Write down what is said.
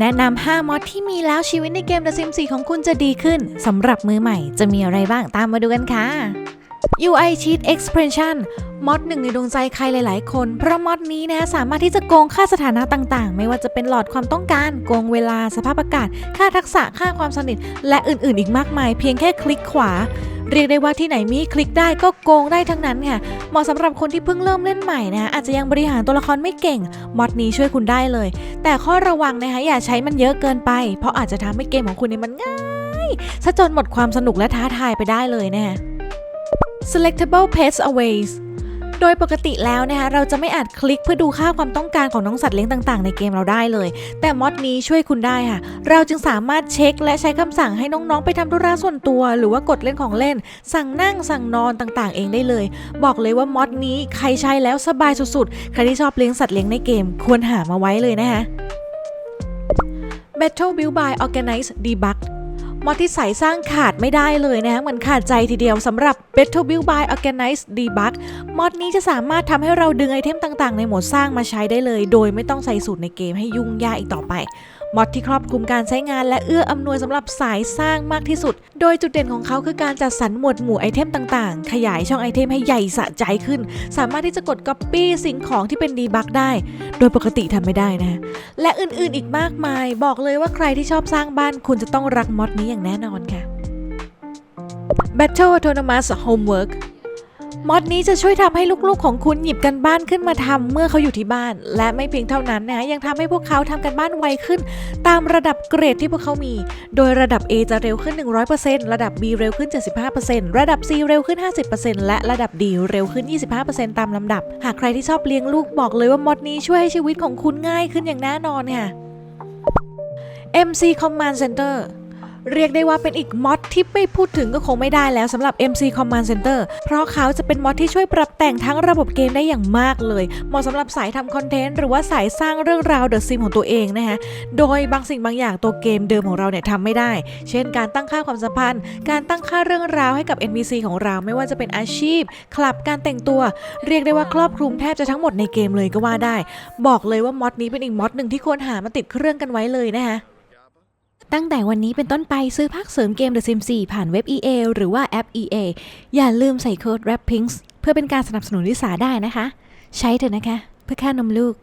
แนะนำ5มอดที่มีแล้วชีวิตในเกม The Sims 4 ของคุณจะดีขึ้นสำหรับมือใหม่จะมีอะไรบ้างตามมาดูกันค่ะ UI Cheat Expansion มอดหนึ่งในดวงใจใครหลาย ๆ คน เพราะมอดนี้นะสามารถที่จะโกงค่าสถานะต่าง ๆ ไม่ว่าจะเป็นหลอดความต้องการ โกงเวลาสภาพอากาศ ค่าทักษะค่าความสนิท และอื่น ๆ อีกมากมาย เพียงแค่คลิกขวา เรียกได้ว่าที่ไหนมีคลิกได้ก็โกงได้ทั้งนั้นค่ะ เหมาะสำหรับคนที่เพิ่งเริ่มเล่นใหม่นะอาจจะยังบริหารตัวละครไม่เก่งมอดนี้ช่วยคุณได้เลย แต่ข้อระวังนะคะอย่าใช้มันเยอะเกินไป เพราะอาจจะทำให้เกมของคุณเนี่ยมันง่ายซะจนหมดความสนุกและท้าทายไปได้เลยนะ selectable pets aways โดยปกติแล้วนะคะเราจะไม่อาจคลิกเพื่อดูค่าความต้องการของน้องสัตว์เลี้ยงต่างๆ ในเกมเราได้เลย แต่มอดนี้ช่วยคุณได้ค่ะ เราจึงสามารถเช็คและใช้คำสั่งให้น้องๆ ไปทำธุระส่วนตัว หรือว่ากดเล่นของเล่น สั่งนั่งสั่งนอนต่างๆ เองได้เลย บอกเลยว่ามอดนี้ใครใช้แล้วสบายสุดๆ ใครที่ชอบเลี้ยงสัตว์เลี้ยงในเกมควรหามาไว้เลยนะคะ Battle Build by Organize Debug มอดที่ใส่สร้างขาดไม่ได้เลยนะคะเหมือนขาดใจทีเดียวสำหรับ Better Build by Organize Debug มอดนี้จะสามารถทำให้เราดึงไอเทมต่างๆ ในโหมดสร้างมาใช้ได้เลย โดยไม่ต้องใส่สูตรในเกมให้ยุ่งยากอีกต่อไป มอดที่ครอบคลุมการใช้งานและเอื้ออำนวยสำหรับสายสร้างมากที่สุด โดยจุดเด่นของเขาคือการจัดสรรหมวดหมู่ไอเทมต่างๆ ขยายช่องไอเทมให้ใหญ่สะใจขึ้น สามารถที่จะกด Copy สิ่งของที่เป็นดีบักได้ โดยปกติทำไม่ได้นะ และอื่นๆอีกมากมาย บอกเลยว่าใครที่ชอบสร้างบ้านคุณจะต้องรักมอดนี้อย่างแน่นอนค่ะ Battle Autonomous Homework มอดนี้จะช่วยทำให้ลูกๆของคุณหยิบกันบ้านขึ้นมาทำเมื่อเขาอยู่ที่บ้าน และไม่เพียงเท่านั้นนะยังทำให้พวกเขาทำกันบ้านไวขึ้น ตามระดับเกรดที่พวกเขามี โดยระดับ A จะเร็วขึ้น 100%ระดับ B เร็วขึ้น 75%ระดับ C เร็วขึ้น 50%และระดับ D เร็วขึ้น 25%ตามลำดับ หากใครที่ชอบเลี้ยงลูกบอกเลยว่ามอดนี้ช่วยให้ชีวิตของคุณง่ายขึ้นอย่างแน่นอนค่ะ MC Command Center เรียกได้ว่าเป็นอีกมอดที่ไม่พูดถึงก็คงไม่ได้แล้วสำหรับ MC Command Center เพราะเขาจะเป็นมอดที่ช่วยปรับแต่งทั้งระบบเกมได้อย่างมากเลย เหมาะสำหรับสายทำคอนเทนต์หรือว่าสายสร้างเรื่องราวเดอะซิมของตัวเองนะคะโดยบางสิ่งบางอย่างตัวเกมเดิมของเราเนี่ยทำไม่ได้ เช่น การตั้งค่าความสัมพันธ์ การตั้งค่าเรื่องราวให้กับ NPC ของเราไม่ว่าจะเป็นอาชีพ คลับการแต่งตัว เรียกได้ว่าครอบคลุมแทบจะทั้งหมดในเกมเลยก็ว่าได้ บอกเลยว่ามอดนี้เป็นอีกมอดหนึ่งที่ควรหามาติดเครื่องกันไว้เลยนะคะ ตั้งแต่วันนี้เป็นต้นไปซื้อภาคเสริมเกม The Sims 4 ผ่านเว็บ EA หรือว่าแอป EA อย่าลืมใส่โค้ด RAPPINGS เพื่อเป็นการสนับสนุนลิสาได้นะคะ ใช้เถอะนะคะ เพื่อค่านมลูก